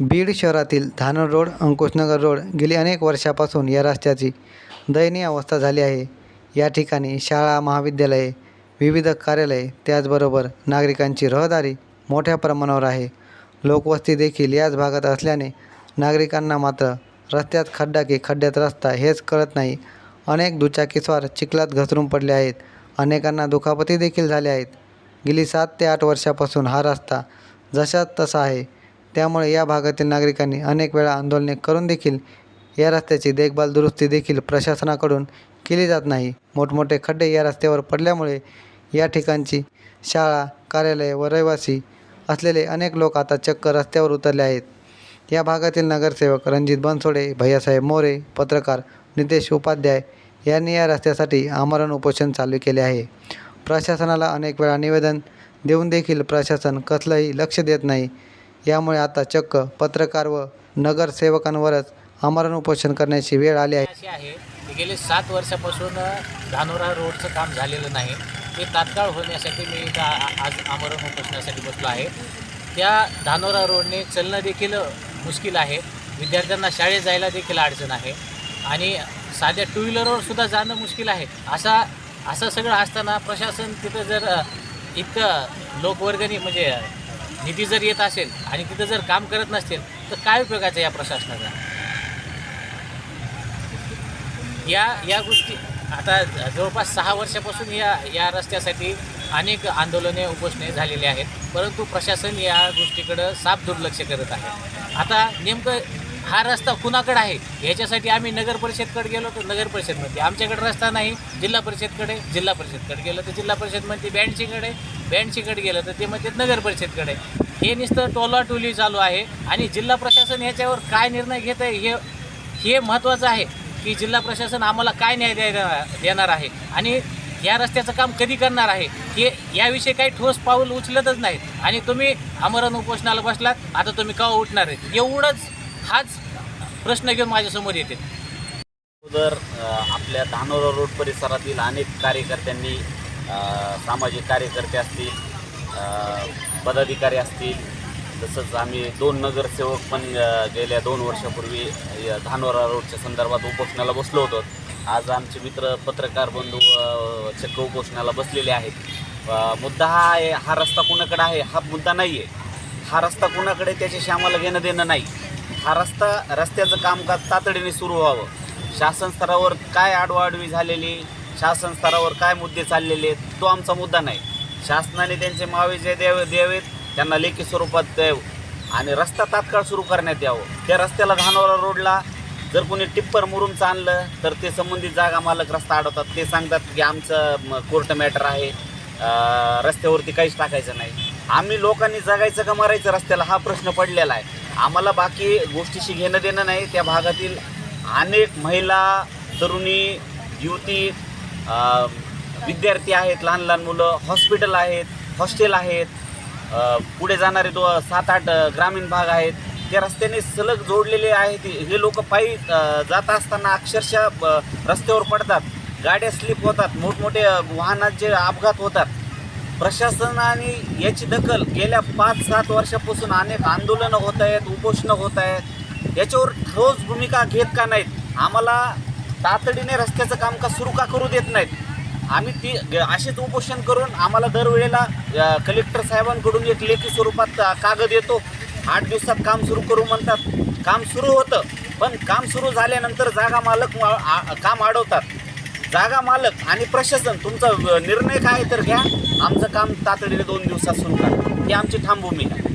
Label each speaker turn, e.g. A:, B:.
A: बीड शहरातील धानोर road Ankushnagar road गेली अनेक वर्षापासून या रस्त्याची दयनीय अवस्था झाली आहे. या ठिकाणी शाळा महाविद्यालये विविध कार्यालये त्याचबरोबर नागरिकांची रहदारी मोठ्या प्रमाणावर आहे. लोकवस्ती देखील याच भागात असल्याने नागरिकांना मात्र रस्त्यात खड्डा की खड्ड्यात रस्ता हेच कळत नाही. अनेक दुचाकीस्वार चिखलात घसरून पडले आहेत. अनेकांना दुखापती देखील झाल्या आहेत. गेली सात ते आठ वर्षापासून हा रस्ता जशाच तसा आहे त्यामुळे या भागातील नागरिकांनी अनेक वेळा आंदोलने करून देखील या रस्त्याची देखभाल दुरुस्ती देखील प्रशासनाकडून केली जात नाही. मोठमोठे खड्डे या रस्त्यावर पडल्यामुळे या ठिकाणची शाळा कार्यालय व रहिवासी असलेले अनेक लोक आता चक्क रस्त्यावर उतरले आहेत. या भागातील नगरसेवक रणजित बनसोडे भैयासाहेब मोरे पत्रकार नितेश उपाध्याय यांनी या रस्त्यासाठी आमरण उपोषण चालू केले आहे. प्रशासनाला अनेक वेळा निवेदन देऊन देखील प्रशासन कसलंही लक्ष देत नाही. यामुळे आता चक्क पत्रकार व नगरसेवकांवरच आमरण उपोषण करण्याची वेळ आली आहे.
B: अशी आहे की गेले सात वर्षापासून धानोरा रोडचं काम झालेलं नाही. ते तात्काळ होण्यासाठी मी इथं आ- आज आमरण उपोषणासाठी बसलो आहे. त्या धानोरा रोडने चलणं देखील मुश्किल आहे. विद्यार्थ्यांना शाळेत जायला देखील अडचण आहे. आणि साध्या टू व्हीलरवर सुद्धा जाणं मुश्किल आहे. असा असं सगळं असताना प्रशासन तिथं जर अ, इतकं लोकवर्गणी म्हणजे निधी जर येत असेल आणि तिथं जर काम करत नसतील तर काय उपयोगाचं या प्रशासनाचा? या या गोष्टी आता जवळपास सहा वर्षापासून या या रस्त्यासाठी अनेक आंदोलने उपोषणे झालेली आहेत परंतु प्रशासन या गोष्टीकडं साफ दुर्लक्ष करत आहे. आता नेमकं हा रस्ता कुणाकडे आहे? याच्यासाठी आम्ही नगर परिषदकडे गेलो तर नगर परिषदमध्ये आमच्याकडे रस्ता नाही जिल्हा परिषदकडे जिल्हा परिषदकडे गेलो तर जिल्हा परिषद म्हणते ब्याऐंशीकडे. बँडचीकडे गेलं तर ते म्हणते नगर परिषदकडे. हे नुसतं टोलाटोली चालू आहे आणि जिल्हा प्रशासन ह्याच्यावर काय निर्णय घेत आहे हे हे महत्त्वाचं आहे की जिल्हा प्रशासन आम्हाला काय न्याय द्यायला देणार आहे आणि या रस्त्याचं काम कधी करणार आहे हे याविषयी काही ठोस पाऊल उचलतच नाहीत. आणि तुम्ही आमरण उपोषणाला बसलात आता तुम्ही का उठणार आहेत? एवढंच हाच प्रश्न घेऊन माझ्यासमोर येते.
C: अगोदर आपल्या धानोरा रोड परिसरातील अनेक कार्यकर्त्यांनी सामाजिक कार्यकर्ते असतील पदाधिकारी असतील तसंच आम्ही दोन नगरसेवक पण गेल्या दोन वर्षापूर्वी धानोरा रोडच्या संदर्भात उपोषणाला बसलो होतो. आज आमचे मित्र पत्रकार बंधू चक्क उपोषणाला बसलेले आहेत. मुद्दा हा आहे हा रस्ता कुणाकडे आहे? हा मुद्दा नाही आहे हा रस्ता कुणाकडे त्याच्याशी आम्हाला घेणं देणं नाही. हा रस्ता रस्त्याचं कामकाज तातडीने सुरू व्हावं. शासन स्तरावर काय आडवाडवी झालेली शासन स्तरावर काय मुद्दे चाललेले आहेत तो आमचा मुद्दा नाही. शासनाने त्यांचे मावे जे द्यावे द्यावेत त्यांना लेखी स्वरूपात द्यावं आणि रस्ता तात्काळ सुरू करण्यात यावं. त्या रस्त्याला घाणवाला रोडला जर कोणी टिप्पर मुरुमचं आणलं तर ते संबंधित जागा मालक रस्ता अडवतात. ते सांगतात की आमचं कोर्ट मॅटर आहे. रस्त्यावरती काहीच टाकायचं नाही. आम्ही लोकांनी जगायचं का मरायचं रस्त्याला हा प्रश्न पडलेला आहे. आम्हाला बाकी गोष्टीशी घेणं देणं नाही. त्या भागातील अनेक महिला तरुणी युवती विद्यार्थी आहेत लहान लहान मुलं हॉस्पिटल आहेत हॉस्टेल आहेत पुढे जाणारे दो सात आठ ग्रामीण भाग आहेत. त्या रस्त्याने सलग जोडलेले आहेत. हे लोक पायी जात असताना अक्षरशः रस्त्यावर पडतात. गाड्या स्लिप होतात. मोठमोठे वाहनाचे अपघात होतात. प्रशासनाने याची दखल गेल्या पाच सात वर्षापासून अनेक आंदोलनं होत आहेत उपोषणं होत आहेत. याच्यावर ठोस भूमिका घेत का नाहीत? आम्हाला तातडीने रस्त्याचं कामकाज सुरू का करू देत नाहीत? आम्ही ती असेच उपोषण करून आम्हाला दरवेळेला कलेक्टर साहेबांकडून एक लेखी स्वरूपात कागद येतो. आठ दिवसात काम सुरू करू म्हणतात. काम सुरू होतं पण काम सुरू झाल्यानंतर जागा मालक मा- आ- काम अडवतात. जागा मालक आणि प्रशासन तुमचा निर्णय काय तर घ्या. आमचं काम तातडीने दोन दिवसात सुरू करा. ही आमची ठाम भूमिका आहे.